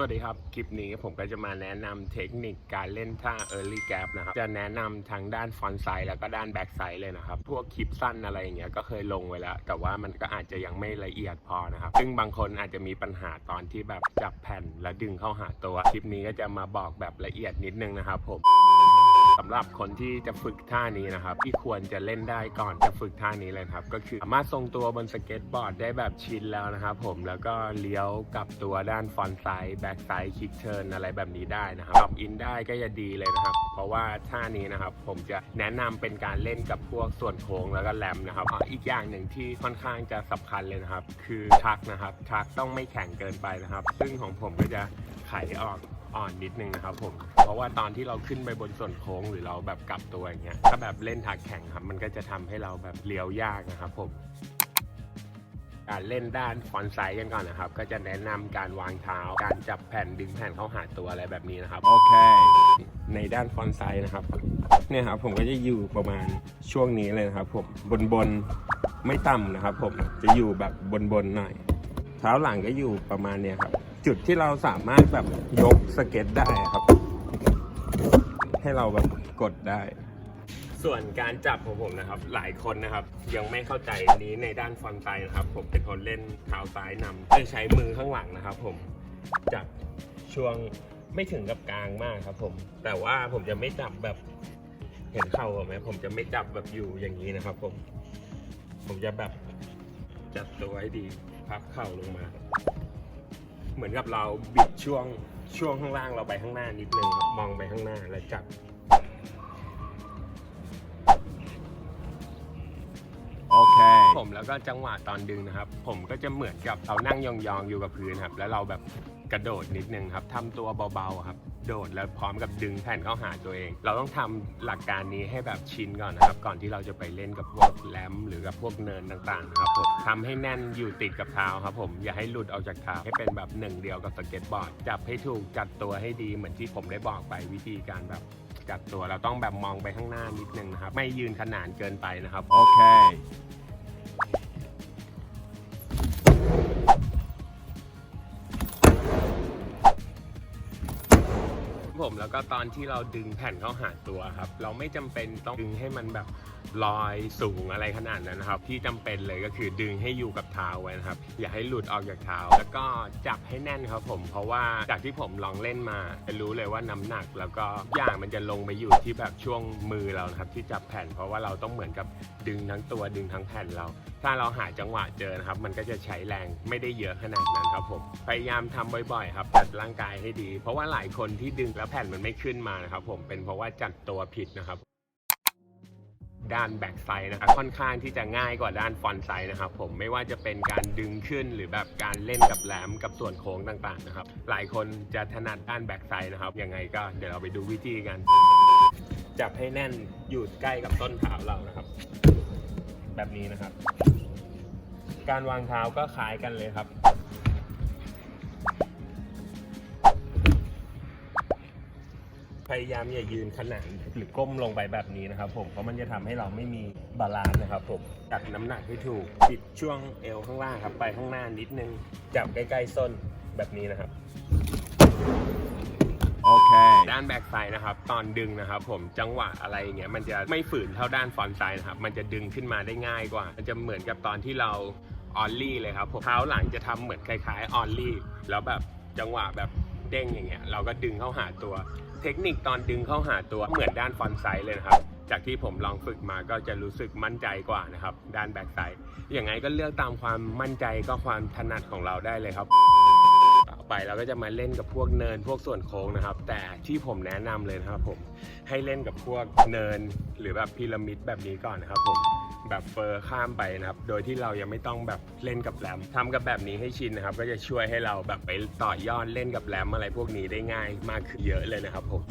สวัสดีครับ คลิปนี้ผมก็จะมาแนะนำเทคนิคการเล่นท่า Early Gap นะครับ จะแนะนำทั้งด้านฟอนไซแล้วก็ด้านแบ็กไซเลยนะครับ พวกคลิปสั้นอะไรอย่างเงี้ยก็เคยลงไว้แล้ว แต่ว่ามันก็อาจจะยังไม่ละเอียดพอนะครับ ซึ่งบางคนอาจจะมีปัญหาตอนที่แบบจับแผ่นแล้วดึงเข้าหาตัว คลิปนี้ก็จะมาบอกแบบละเอียดนิดนึงนะครับผม สำหรับคนที่จะฝึกท่านี้นะครับ ที่ควรจะเล่นได้ก่อนจะฝึกท่านี้เลยครับ ก็คือสามารถทรงตัวบนสเก็ตบอร์ดได้แบบชินแล้วนะครับผมแล้วก็เลี้ยวกลับตัวด้านฟอนไซด์แบ็กไซด์คิกเทิร์นอะไรแบบนี้ได้นะครับปรับอินได้ก็จะดีเลยนะครับ เพราะว่าท่านี้นะครับผมจะแนะนำเป็นการเล่นกับพวกส่วนโค้งแล้วก็แรมนะครับอีกอย่างหนึ่งที่ค่อนข้างจะสำคัญเลยนะครับ คือทักนะครับทักต้องไม่แข็งเกินไปนะครับ ซึ่งของผมก็จะไขออก อ่อนนิดนึงนะครับผมเพราะว่าตอนที่เราขึ้นไปบนส่วนโค้งหรือเราแบบกลับตัวอย่างเงี้ยถ้าแบบเล่นทักแข่งครับมันก็จะทำให้เราแบบเลี้ยวยากนะครับผมการเล่นด้านฟอนไซด์กันก่อนนะครับ ก็จะแนะนำการวางเท้า การจับแผ่นดึงแผ่นเข้าหาตัวอะไรแบบนี้นะครับ Okay. ในด้านฟอนไซด์นะครับ เนี่ยครับผมก็จะอยู่ประมาณช่วงนี้เลยนะครับผมบนบนไม่ต่ำนะครับ ผมจะอยู่แบบบนบนหน่อย เท้าหลังก็อยู่ประมาณเนี้ยครับ จุดที่เราสามารถแบบยกสเก็ตได้ครับ ให้เราแบบกดได้ ส่วนการจับของผมนะครับ หลายคนนะครับ ยังไม่เข้าใจนี้ในด้านฟอนต์ไซนะครับ ผมเป็นคนเล่นเท้าซ้ายนำจะใช้มือข้างหลังนะครับ ผมจับช่วงไม่ถึงกับกลางมากครับ ผม แต่ว่าผมจะไม่จับแบบเห็นเข่าผมไหมผมจะไม่จับแบบอยู่อย่างนี้นะครับ ผม ผมจะแบบจัดตัวให้ดีพับเข่าลงมา เหมือนกับเราบิดช่วงช่วงข้างล่างเราไปข้างหน้านิดนึงครับมองไปข้างหน้าแล้วจับ Okay. ผมแล้วก็จังหวะตอนดึงนะครับ ผมก็จะเหมือนกับเรานั่งยองๆอยู่กับพื้นครับ แล้วเราแบบกระโดดนิดนึงครับทำตัวเบาๆครับ โดดแล้วพร้อมกับดึงแผ่นเข้าหาตัวเอง เราต้องทำหลักการนี้ให้แบบชินก่อนนะครับ ก่อนที่เราจะไปเล่นกับพวกแรมหรือกับพวกเนินต่างๆนะครับผมทำให้แน่นอยู่ติดกับเท้าครับผมอย่าให้หลุดออกจากเท้าให้เป็นแบบหนึ่งเดียวกับสเก็ตบอร์ดจับให้ถูกจัดตัวให้ดีเหมือนที่ผมได้บอกไปวิธีการแบบจัดตัวเราต้องแบบมองไปข้างหน้านิดนึงนะครับ ไม่ยืนขนานเกินไปนะครับ Okay. ผมแล้วก็ตอนที่เราดึงแผ่นเข้าหาตัวครับ เราไม่จำเป็นต้องดึงให้มันแบบลอยสูงอะไรขนาดนั้นนะครับ ที่จำเป็นเลยก็คือดึงให้อยู่กับเท้าไว้นะครับ อย่าให้หลุดออกจากเท้า แล้วก็จับให้แน่นครับผม เพราะว่าจากที่ผมลองเล่นมา จะรู้เลยว่าน้ำหนัก แล้วก็อย่างมันจะลงไปอยู่ที่แบบช่วงมือเรานะครับ ที่จับแผ่นเพราะว่าเราต้องเหมือนกับดึงทั้งตัวดึงทั้งแผ่นเรา ถ้าเราหาจังหวะเจอนะครับ มันก็จะใช้แรงไม่ได้เยอะขนาดนั้นครับผม พยายามทำบ่อยๆ ครับจัดร่างกายให้ดี เพราะว่าหลายคนที่ดึงแล้วแผ่นมันไม่ขึ้นมานะครับ ผมเป็นเพราะว่าจัดตัวผิดนะครับด้านแบ็กไซด์นะครับค่อนข้างที่จะง่ายกว่าด้านฟอนไซด์นะครับผมไม่ว่าจะเป็นการดึงขึ้นหรือแบบการเล่นกับแหลมกับส่วนโค้งต่างๆนะครับ หลายคนจะถนัดด้านแบ็กไซด์นะครับยังไงก็เดี๋ยวเราไปดูวิธีกัน จับให้แน่นอยู่ใกล้กับต้นเท้าเรานะครับ แบบนี้นะครับ การวางเท้าก็คล้ายกันเลยครับ พยายามอย่ายืนขนานหรือก้มลงไปแบบนี้นะครับผมเพราะมันจะทำให้เราไม่มีบาลานซ์นะครับผมจัดน้ำหนักให้ถูกปิดช่วงเอวข้างล่างครับไปข้างหน้านิดนึงจับใกล้ๆส้นแบบนี้นะครับ Okay. ด้านแบ็กไซด์นะครับ ตอนดึงนะครับ ผมจังหวะอะไรอย่างเงี้ยมันจะไม่ฝืนเท่าด้านฟอนไซด์นะครับ มันจะดึงขึ้นมาได้ง่ายกว่า มันจะเหมือนกับตอนที่เราออลลี่เลยครับผมเท้าหลังจะทำเหมือนคล้ายๆออลลี่แล้วแบบจังหวะแบบเด้งอย่างเงี้ยเราก็ดึงเข้าหาตัว เทคนิคตอนดึงเข้าหาตัวเหมือนด้านฟอนไซด์เลยนะครับจากที่ผมลองฝึกมาก็จะรู้สึกมั่นใจกว่านะครับ ด้านแบ็กไซด์อย่างไงก็เลือกตามความมั่นใจก็ความถนัดของเราได้เลยครับ ไปเราก็จะมาเล่นกับพวกเนินพวกส่วนโค้งนะครับ แต่ที่ผมแนะนำเลยนะครับผมให้เล่นกับพวกเนินหรือแบบพีระมิดแบบนี้ก่อนนะครับผมแบบเฟอร์ข้ามไปนะครับ โดยที่เรายังไม่ต้องแบบเล่นกับแรมทำกับแบบนี้ให้ชินนะครับ ก็จะช่วยให้เราแบบไปต่อยอดเล่นกับแรมอะไรพวกนี้ได้ง่ายมากขึ้นเยอะเลยนะครับผม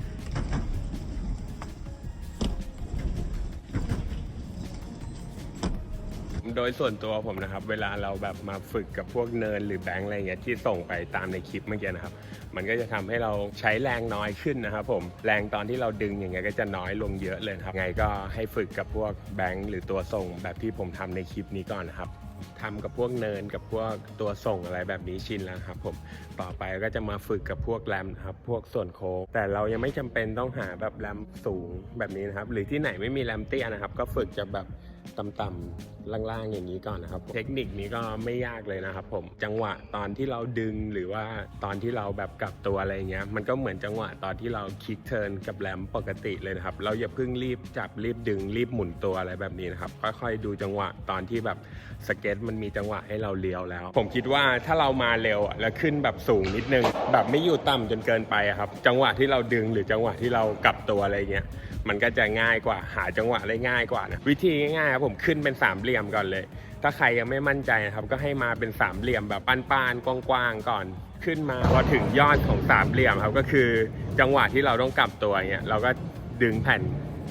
โดยส่วนตัวผมนะครับ เวลาเราแบบมาฝึกกับพวกเนินหรือแบงค์อะไรเงี้ยที่ส่งไปตามในคลิปเมื่อกี้นะครับ มันก็จะทำให้เราใช้แรงน้อยขึ้นนะครับผม แรงตอนที่เราดึงอย่างเงี้ยก็จะน้อยลงเยอะเลยนะครับ ไงก็ให้ฝึกกับพวกแบงค์หรือตัวส่งแบบที่ผมทำในคลิปนี้ก่อนนะครับทำกับพวกเนินกับพวกตัวส่งอะไรแบบนี้ชินแล้วครับผม ต่อไปก็จะมาฝึกกับพวกแรมนะครับ พวกส่วนโค้งแต่เรายังไม่จำเป็นต้องหาแบบแรมสูงแบบนี้นะครับ หรือที่ไหนไม่มีแรมเตี้ยนะครับ ก็ฝึกจะแบบ ต่ำๆล่างๆอย่างนี้ก่อนนะครับ เทคนิคนี้ก็ไม่ยากเลยนะครับ ผมจังหวะตอนที่เราดึงหรือว่าตอนที่เราแบบกลับตัวอะไรเงี้ยมันก็เหมือนจังหวะตอนที่เราคิกเทิร์นกับแรมปกติเลยนะครับ เราอย่าเพิ่งรีบจับรีบดึงรีบหมุนตัวอะไรแบบนี้นะครับค่อยๆดูจังหวะตอนที่แบบสเก็ตมันมีจังหวะให้เราเลี้ยวแล้ว ผมคิดว่าถ้าเรามาเร็วแล้วขึ้นแบบสูงนิดนึง แบบไม่อยู่ต่ำจนเกินไปครับ จังหวะที่เราดึงหรือจังหวะที่เรากลับตัวอะไรเงี้ย มันก็จะง่ายกว่าหาจังหวะได้ง่ายกว่านะวิธีง่ายๆครับผมขึ้นเป็นสามเหลี่ยมก่อนเลย ถ้าใครยังไม่มั่นใจนะครับก็ให้มาเป็นสามเหลี่ยมแบบปานๆกว้างๆก่อนขึ้นมาพอถึงยอดของสามเหลี่ยมครับก็คือจังหวะที่เราต้องกลับตัวเนี่ยเราก็ดึงแผ่น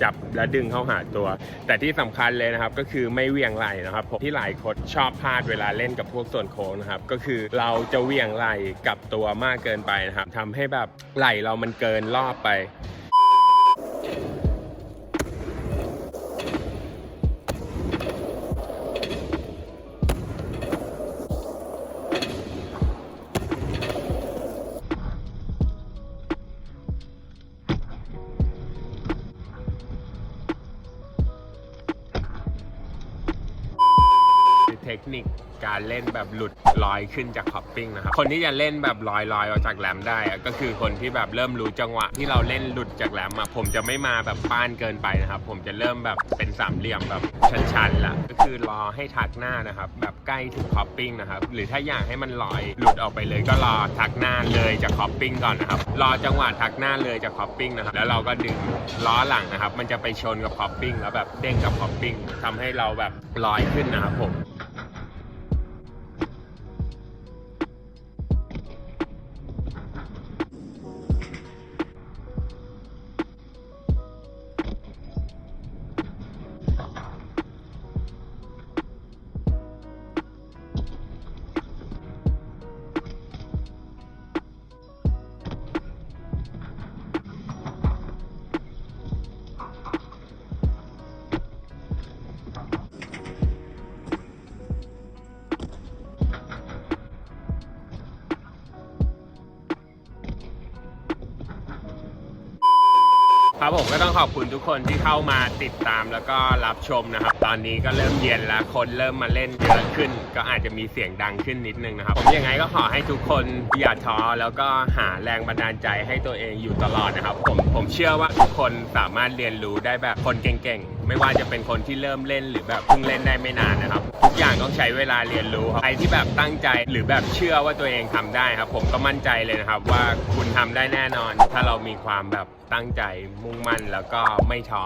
จับและดึงเข้าหาตัว แต่ที่สำคัญเลยนะครับก็คือไม่เวียงไหลนะครับผมที่หลายคนชอบพลาดเวลาเล่นกับพวกส่วนโค้งนะครับก็คือเราจะเวียงไหลกลับตัวมากเกินไปนะครับทำให้แบบไหลเรามันเกินรอบไป นิคการเล่นแบบหลุดลอยขึ้นจากคอปปิ้งนะครับ คนที่จะเล่นแบบลอยลอยออกจากแรมได้ก็คือคนที่แบบเริ่มรู้จังหวะที่เราเล่นหลุดจากแรมอะผมจะไม่มาแบบป้านเกินไปนะครับ ผมจะเริ่มแบบเป็นสามเหลี่ยมแบบชันๆละก็คือรอให้ทักหน้านะครับ แบบใกล้ถึงคอปปิ้งนะครับ หรือถ้าอยากให้มันลอยหลุดออกไปเลย ก็รอทักหน้าเลยจากคอปปิ้งก่อนนะครับ รอจังหวะทักหน้าเลยจากคอปปิ้งนะครับ แล้วเราก็ดึงล้อหลังนะครับ มันจะไปชนกับคอปปิ้งแล้วแบบเด้งกับคอปปิ้งทำให้เราแบบลอยขึ้นนะครับผม ก็ต้องขอบคุณทุกคนที่เข้ามาติดตามแล้วก็รับชมนะครับ ตอนนี้ก็เริ่มเย็นแล้วคนเริ่มมาเล่นเยอะขึ้น ก็อาจจะมีเสียงดังขึ้นนิดนึงนะครับผมยังไงก็ขอให้ทุกคนอย่าท้อแล้วก็หาแรงบันดาลใจให้ตัวเองอยู่ตลอดนะครับ ผมผมเชื่อว่าทุกคนสามารถเรียนรู้ได้แบบคนเก่งๆ ไม่ว่าจะเป็นคนที่เริ่มเล่นหรือแบบเพิ่งเล่นได้ไม่นานนะครับ ทุกอย่างต้องใช้เวลาเรียนรู้ครับใครที่แบบตั้งใจหรือแบบเชื่อว่าตัวเองทำได้ครับ ผมก็มั่นใจเลยนะครับว่าคุณทำได้แน่นอน ถ้าเรามีความแบบตั้งใจมุ่งมั่นแล้วก็ไม่ท้อ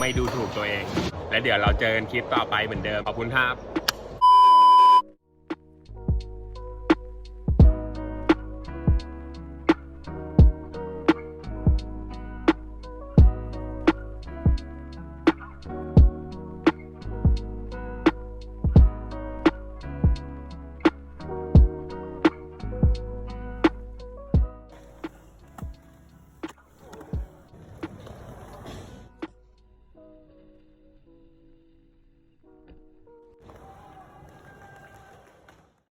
ไม่ดูถูกตัวเอง และเดี๋ยวเราเจอกันคลิปต่อไปเหมือนเดิมขอบคุณครับ